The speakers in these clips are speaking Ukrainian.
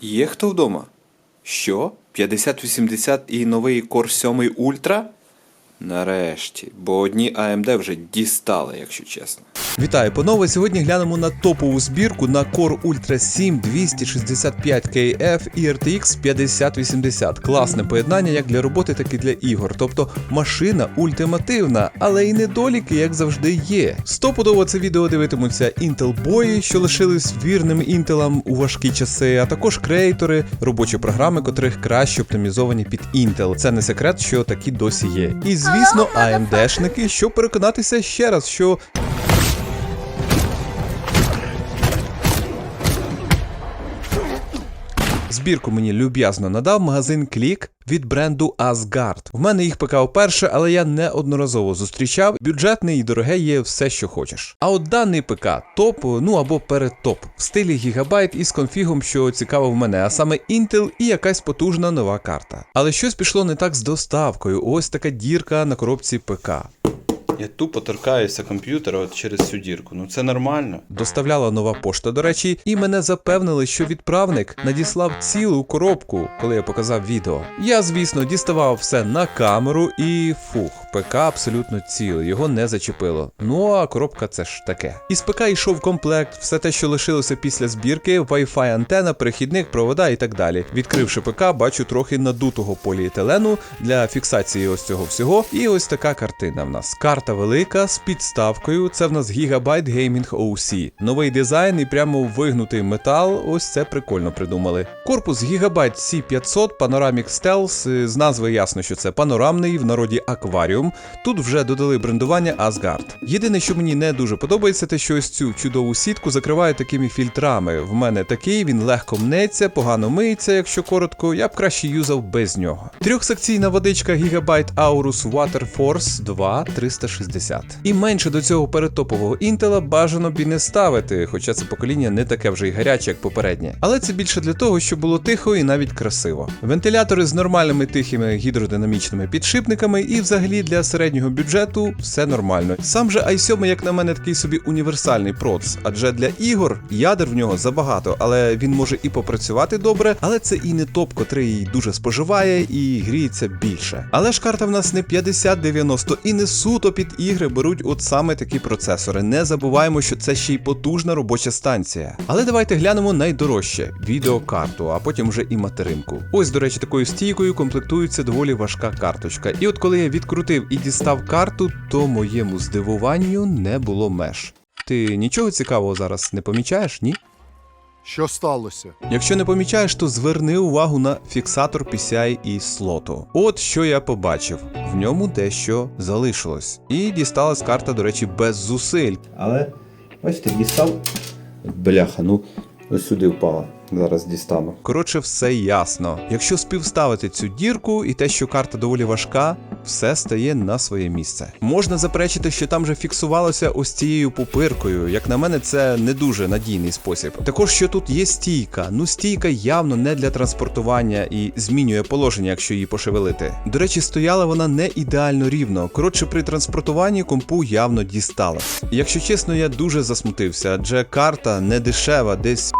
Є хто вдома? Що? 5080 і новий Core 7 Ultra? Нарешті, бо одні AMD вже дістали, якщо чесно. Вітаю, панове. Сьогодні глянемо на топову збірку на Core Ultra 7 265KF і RTX 5080. Класне поєднання як для роботи, так і для ігор. Тобто машина ультимативна, але і недоліки, як завжди, є. Стопудово це відео дивитимуться Intel бої, що лишились вірними Intel у важкі часи, а також креатори, робочі програми, котрих краще оптимізовані під Intel. Це не секрет, що такі досі є. І звісно, AMD-шники, щоб переконатися ще раз, що Збірку мені люб'язно надав магазин Клік від бренду Asgard. В мене їх ПК вперше, але я неодноразово зустрічав. Бюджетний і дороге є все, що хочеш. А от даний ПК топ, ну або передтоп, в стилі гігабайт із конфігом, що цікавив мене, а саме Intel і якась потужна нова карта. Але щось пішло не так з доставкою. Ось така дірка на коробці ПК. Я тупо торкаюся комп'ютера от через цю дірку. Ну це нормально. Доставляла нова пошта, до речі, і мене запевнили, що відправник надіслав цілу коробку, коли я показав відео. Я, звісно, діставав все на камеру і фух, ПК абсолютно цілий, його не зачепило. Ну а коробка це ж таке. Із ПК йшов комплект, все те, що лишилося після збірки, Wi-Fi антена, перехідник, провода і так далі. Відкривши ПК, бачу трохи надутого поліетилену для фіксації ось цього всього. І ось така картина в нас. Карта велика з підставкою. Це в нас Gigabyte Gaming OC. Новий дизайн і прямо вигнутий метал. Ось це прикольно придумали. Корпус Gigabyte C500 Panoramic Stealth. З назви ясно, що це панорамний, в народі акваріум. Тут вже додали брендування Asgard. Єдине, що мені не дуже подобається, те, що ось цю чудову сітку закривають такими фільтрами. В мене такий, він легко мнеться, погано миється, якщо коротко. Я б краще юзав без нього. Трьохсекційна водичка Gigabyte Aorus Water Force 2 360. І менше до цього передтопового інтела бажано б і не ставити, хоча це покоління не таке вже й гаряче, як попереднє. Але це більше для того, щоб було тихо і навіть красиво. Вентилятори з нормальними тихими гідродинамічними підшипниками, і взагалі для середнього бюджету все нормально. Сам же i7, як на мене, такий собі універсальний проц, адже для ігор ядер в нього забагато, але він може і попрацювати добре, але це і не топ, котрий дуже споживає і гріється більше. Але ж карта в нас не 5090 і не суто під ігри беруть от саме такі процесори. Не забуваємо, що це ще й потужна робоча станція. Але давайте глянемо найдорожче відеокарту, а потім вже і материнку. Ось, до речі, такою стійкою комплектується доволі важка карточка. І от коли я відкрутив і дістав карту, то моєму здивуванню не було меж. Ти нічого цікавого зараз не помічаєш, ні? Що сталося? Якщо не помічаєш, то зверни увагу на фіксатор PCI і слоту. От що я побачив. В ньому дещо залишилось. І дісталась карта, до речі, без зусиль. Але ось ти дістав. Бляха, ну ось сюди впала. Зараз дістану. Коротше, все ясно. Якщо співставити цю дірку і те, що карта доволі важка, все стає на своє місце. Можна заперечити, що там же фіксувалося ось цією пупиркою. Як на мене, це не дуже надійний спосіб. Також що тут є стійка. Ну, стійка явно не для транспортування і змінює положення, якщо її пошевелити. До речі, стояла вона не ідеально рівно. Коротше, при транспортуванні компу явно дісталась. Якщо чесно, я дуже засмутився, адже карта не дешева, десь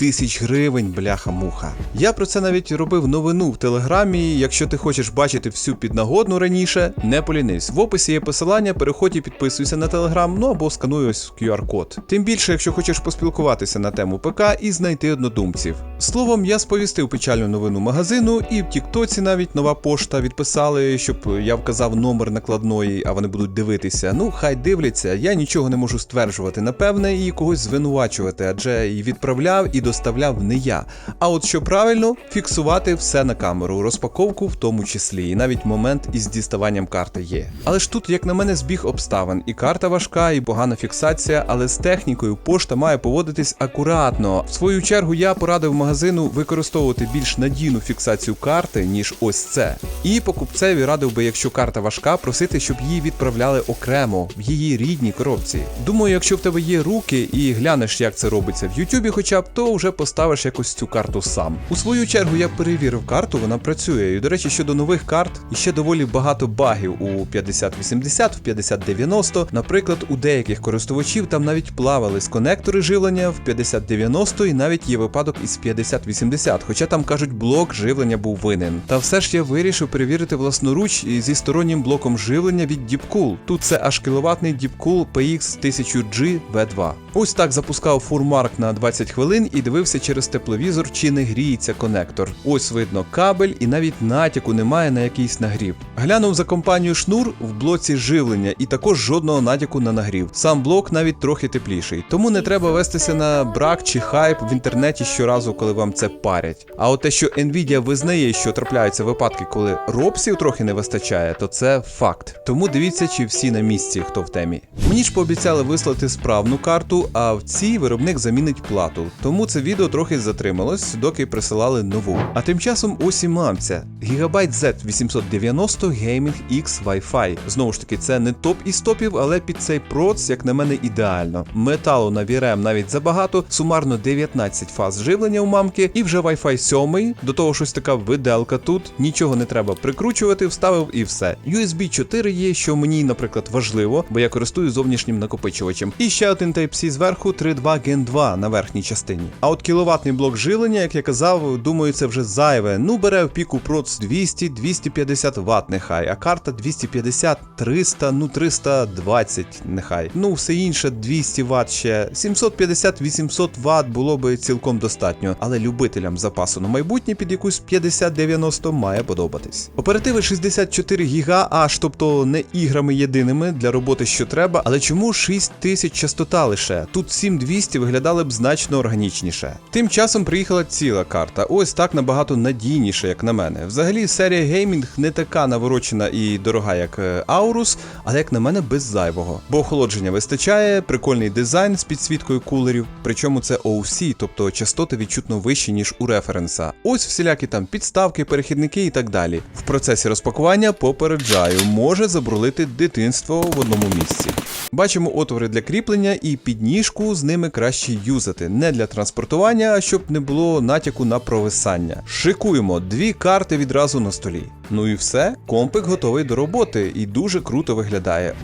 тисяч гривень, бляха-муха. Я про це навіть робив новину в телеграмі. Якщо ти хочеш бачити всю піднагодну раніше, не полінись. В описі є посилання, переходь і підписуйся на телеграм, ну або скануй ось QR-код. Тим більше, якщо хочеш поспілкуватися на тему ПК і знайти однодумців. Словом, я сповістив печальну новину магазину, і в Тіктоці навіть нова пошта відписали, щоб я вказав номер накладної, а вони будуть дивитися. Ну, хай дивляться, я нічого не можу стверджувати, напевне, і когось звинувачувати, адже і відправляв, і доставляв не я. А от що правильно, фіксувати все на камеру, розпаковку в тому числі, і навіть момент із діставанням карти є. Але ж тут, як на мене, збіг обставин, і карта важка, і погана фіксація, але з технікою пошта має поводитись акуратно. В свою чергу я порадив магазину використовувати більш надійну фіксацію карти, ніж ось це. І покупцеві радив би, якщо карта важка, просити, щоб її відправляли окремо в її рідній коробці. Думаю, якщо в тебе є руки і глянеш, як це робиться в Ютубі, хоча б то вже поставиш якось цю карту сам. У свою чергу я перевірив карту, вона працює. І до речі, щодо нових карт, іще доволі багато багів у 5080, в 5090. Наприклад, у деяких користувачів там навіть плавали з конектори живлення в 5090 і навіть є випадок із 5080, хоча там кажуть, блок живлення був винен. Та все ж я вирішив перевірити власноруч зі стороннім блоком живлення від Deepcool. Тут це аж кіловатний Deepcool PX 1000G V2. Ось так запускав фурмарк на 20 хвилин і дивився через тепловізор, чи не гріється конектор. Ось видно кабель, і навіть натяку немає на якийсь нагрів. Глянув за компанію шнур в блоці живлення, і також жодного натяку на нагрів. Сам блок навіть трохи тепліший. Тому не треба вестися на брак чи хайп в інтернеті щоразу, коли вам це парять. А от те, що Nvidia визнає, що трапляються випадки, коли ропсів трохи не вистачає, то це факт. Тому дивіться, чи всі на місці, хто в темі. Мені ж пообіцяли вислати справну карту, а в цій виробник замінить плату. Тому це відео трохи затрималось, доки присилали нову. А тим часом ось і мамця. Gigabyte Z890 Gaming X Wi-Fi. Знову ж таки, це не топ із топів, але під цей проц, як на мене, ідеально. Металу на VRM навіть забагато, сумарно 19 фаз живлення у мамки, і вже Wi-Fi 7, до того щось така виделка тут, нічого не треба прикручувати, вставив і все. USB 4 є, що мені, наприклад, важливо, бо я користуюсь зовнішнім накопичувачем. І ще один Type-C зверху 3.2 Gen 2 на верхній частині. А от кіловатний блок живлення, як я казав, думаю, це вже зайве. Ну, бере в піку проц 200-250 Вт нехай, а карта 250, 300, ну 320 нехай. Ну, все інше 200 Вт ще. 750-800 Вт було би цілком достатньо, але любителям запасу на майбутнє під якусь 50-90 має подобатись. Оперативи 64 ГБ, аж тобто не іграми єдиними для роботи, що треба, але чому 6000 частота лише? Тут 7200 виглядали б значно органічніше. Тим часом приїхала ціла карта. Ось так набагато надійніше, як на мене. Взагалі, серія геймінг не така наворочена і дорога, як е, Aorus, але як на мене, без зайвого. Бо охолодження вистачає, прикольний дизайн з підсвіткою кулерів. Причому це OC, тобто частоти відчутно вищі, ніж у референса. Ось всілякі там підставки, перехідники і так далі. В процесі розпакування попереджаю, може забрулити дитинство в одному місці. Бачимо отвори для кріплення і підніжку з ними краще юзати. Не для транспортування, а щоб не було натяку на провисання. Шикуємо дві карти відразу на столі. Ну і все, компик готовий до роботи і дуже круто виглядає.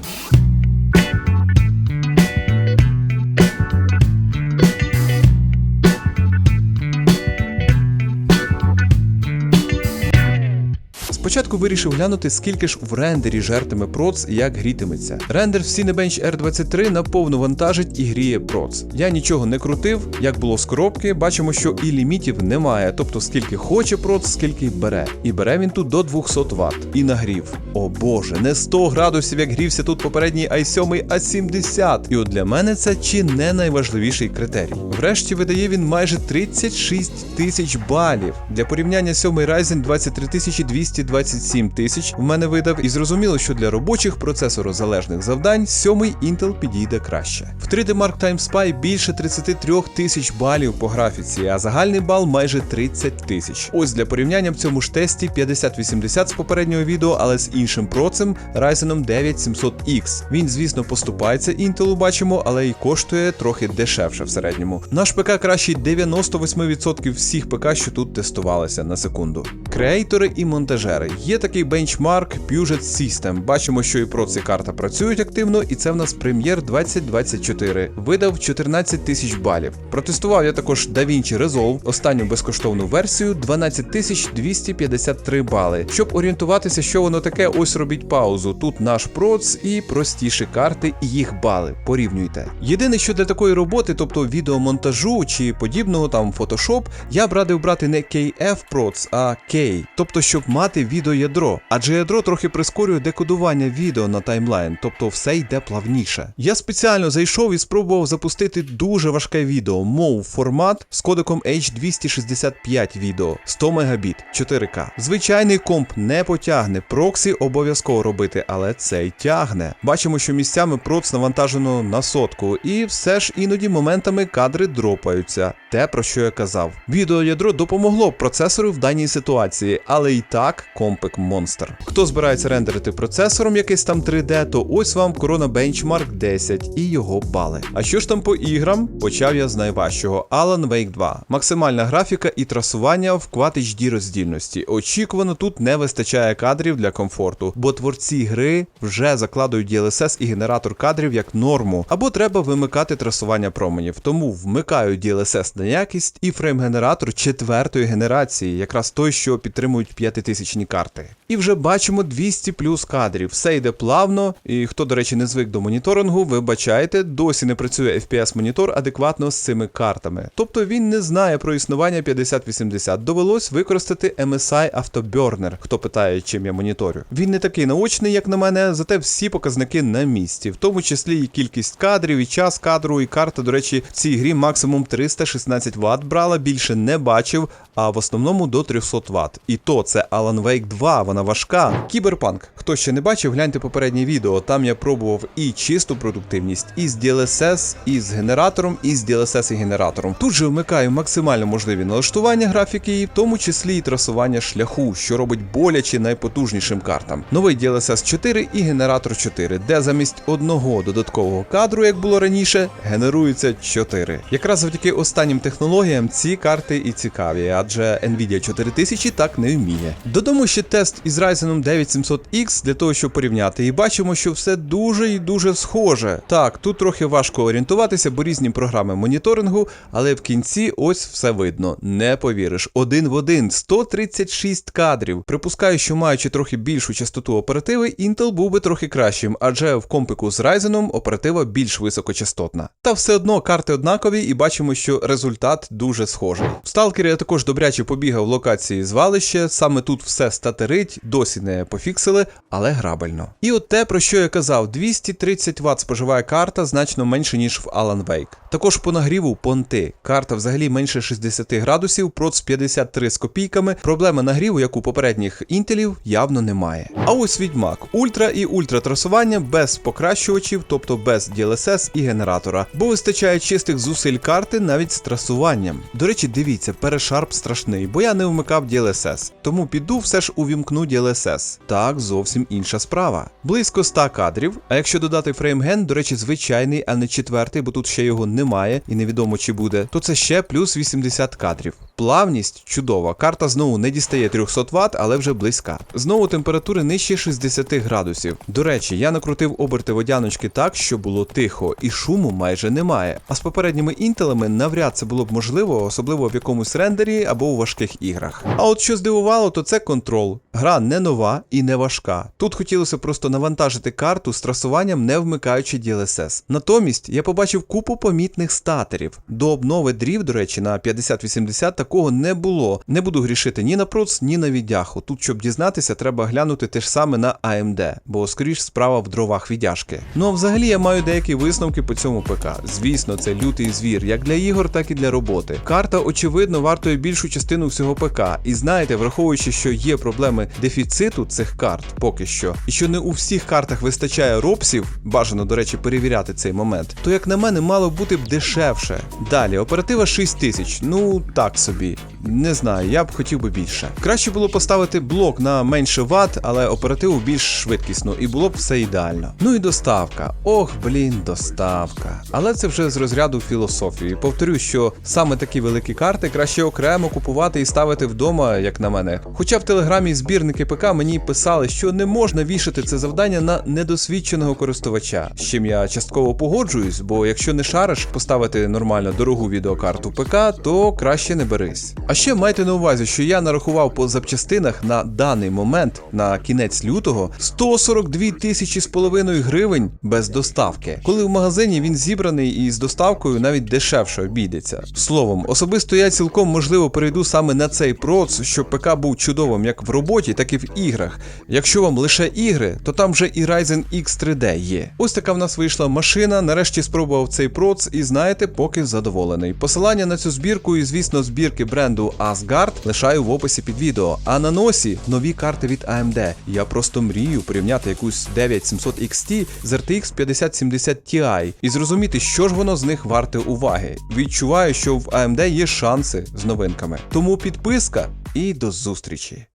Спочатку вирішив глянути, скільки ж в рендері жертиме проц і як грітиметься. Рендер в Cinebench R23 на повну вантажить і гріє проц. Я нічого не крутив, як було з коробки, бачимо, що і лімітів немає, тобто скільки хоче проц, скільки бере. І бере він тут до 200 Вт. І нагрів. О боже, не 100 градусів, як грівся тут попередній i7, а 70. І от для мене це чи не найважливіший критерій. Врешті видає він майже 36 тисяч балів. Для порівняння 7 Ryzen 23227 тисяч в мене видав, і зрозуміло, що для робочих процесорозалежних завдань 7 Intel підійде краще. В 3D Mark Time Spy більше 33 тисяч балів по графіці, а загальний бал майже 30 тисяч. Ось для порівняння в цьому ж тесті 5080 з попереднього відео, але з іншим процем Ryzen 9700X. Він, звісно, поступається Intel, бачимо, але й коштує трохи дешевше в середньому. Наш ПК кращий 98% всіх ПК, що тут тестувалися на секунду. Креатори і монтажери. Є такий бенчмарк Puget System. Бачимо, що і проці карта працюють активно, і це в нас Premiere 2024. Видав 14 тисяч балів. Протестував я також DaVinci Resolve, останню безкоштовну версію 12253 бали. Щоб орієнтуватися, що воно таке, ось робіть паузу. Тут наш проц і простіші карти і їх бали. Порівнюйте. Єдине, що для такої роботи, тобто відеомонтажу чи подібного там Photoshop, я б радив брати не KF Proц, а K, тобто щоб мати відеоядро. Адже ядро трохи прискорює декодування відео на таймлайн, тобто все йде плавніше. Я спеціально зайшов і спробував запустити дуже важке відео, мов формат з кодеком H265 відео 100 Мбіт 4К. Звичайний комп не потягне, проксі обов'язково робити, але цей тягне. Бачимо, що місцями проц навантажено на сотку, і все ж іноді моментами кадри дропаються. Те, про що я казав. Відеоядро допомогло процесору в даній ситуації, але і так комп компик Monster. Хто збирається рендерити процесором якийсь там 3D, то ось вам Corona Benchmark 10 і його бали. А що ж там по іграм? Почав я з найважчого Alan Wake 2. Максимальна графіка і трасування в Quad HD роздільності. Очікувано тут не вистачає кадрів для комфорту, бо творці гри вже закладують DLSS і генератор кадрів як норму, або треба вимикати трасування променів. Тому вмикаю DLSS на якість і фрейм-генератор четвертої генерації, якраз той, що підтримують 5000 карти. І вже бачимо 200 плюс кадрів. Все йде плавно. І хто, до речі, не звик до моніторингу, вибачайте, досі не працює FPS-монітор адекватно з цими картами. Тобто він не знає про існування 5080. Довелось використати MSI Afterburner, хто питає, чим я моніторю. Він не такий наочний, як на мене, зате всі показники на місці, в тому числі і кількість кадрів, і час кадру, і карта, до речі, в цій грі максимум 316 Вт брала, більше не бачив, а в основному до 300 Вт. І то це Alan Wake 2, вона важка. Кіберпанк. Хто ще не бачив, гляньте попереднє відео. Там я пробував і чисту продуктивність, і з DLSS, і з генератором, і з DLSS і генератором. Тут же вмикаю максимально можливі налаштування графіки, в тому числі і трасування шляху, що робить боляче найпотужнішим картам. Новий DLSS 4 і генератор 4, де замість одного додаткового кадру, як було раніше, генерується 4. Якраз завдяки останнім технологіям ці карти і цікаві, адже Nvidia 4000 так не вміє. Додому ще тест із Ryzen 9700X для того, щоб порівняти, і бачимо, що все дуже і дуже схоже. Так, тут трохи важко орієнтуватися, бо різні програми моніторингу, але в кінці ось все видно. Не повіриш, один в один, 136 кадрів. Припускаю, що маючи трохи більшу частоту оперативи, Intel був би трохи кращим, адже в компику з Ryzen оператива більш високочастотна. Та все одно карти однакові, і бачимо, що результат дуже схожий. В Сталкері я також добряче побігав в локації звалище, саме тут все статерить, досі не пофіксили, але грабельно. І от те, про що я казав, 230 Вт споживає карта значно менше, ніж в Alan Wake. Також по нагріву понти. Карта взагалі менше 60 градусів, проц 53 з копійками. Проблеми нагріву, як у попередніх інтелів, явно немає. А ось відьмак. Ультра і ультратрасування без покращувачів, тобто без DLSS і генератора, бо вистачає чистих зусиль карти навіть з трасуванням. До речі, дивіться, перешарп страшний, бо я не вмикав DLSS. Тому піду все ж увімкну DLSS. Так, зовсім інша справа. Близько 100 кадрів. А якщо додати фреймген, до речі, звичайний, а не четвертий, бо тут ще його немає і невідомо чи буде, то це ще плюс 80 кадрів. Плавність чудова. Карта знову не дістає 300 Вт, але вже близька. Знову температури нижче 60 градусів. До речі, я накрутив оберти водяночки так, що було тихо, і шуму майже немає. А з попередніми інтелами навряд це було б можливо, особливо в якомусь рендері або у важких іграх. А от що здивувало, то це контрол. Гра не нова і не важка. Тут хотілося просто навантажити карту з трасуванням, не вмикаючи DLSS. Натомість я побачив купу помітних статерів. До обнови дрів, до речі, на 5080 такого не було. Не буду грішити ні на проц, ні на віддяху. Тут, щоб дізнатися, треба глянути те ж саме на AMD, бо скоріш справа в дровах віддяжки. Ну а взагалі я маю деякі висновки по цьому ПК. Звісно, це лютий звір, як для ігор, так і для роботи. Карта, очевидно, вартує більшу частину всього ПК. І знаєте, враховуючи, що є проблеми дефіциту цих карт поки що, і що не у всіх картах вистачає ропсів, бажано, до речі, перевіряти цей момент, то як на мене, мало бути б дешевше. Далі, оператива 6000, ну так собі. Не знаю, я б хотів би більше. Краще було поставити блок на менше ват, але оперативу більш швидкісно, і було б все ідеально. Ну і доставка. Ох, блін, доставка. Але це вже з розряду філософії. Повторю, що саме такі великі карти краще окремо купувати і ставити вдома, як на мене. Хоча в телеграмі збірники ПК мені писали, що не можна вішати це завдання на недосвідченого користувача, з чим я частково погоджуюсь, бо якщо не шариш поставити нормально дорогу відеокарту ПК, то краще не берись. А ще майте на увазі, що я нарахував по запчастинах на даний момент, на кінець лютого, 142 тисячі з половиною гривень без доставки. Коли в магазині він зібраний і з доставкою навіть дешевше обійдеться. Словом, особисто я цілком можливо перейду саме на цей проц, щоб ПК був чудовим як в роботі, так і в іграх. Якщо вам лише ігри, то там вже і Ryzen X 3D є. Ось така в нас вийшла машина. Нарешті спробував цей проц, і знаєте, поки задоволений. Посилання на цю збірку і, звісно, збірки бренду Asgard лишаю в описі під відео. А на носі нові карти від AMD. Я просто мрію порівняти якусь 9700 XT з RTX 5070 Ti і зрозуміти, що ж воно з них варте уваги. Відчуваю, що в AMD є шанси з новинками. Тому підписка і до зустрічі.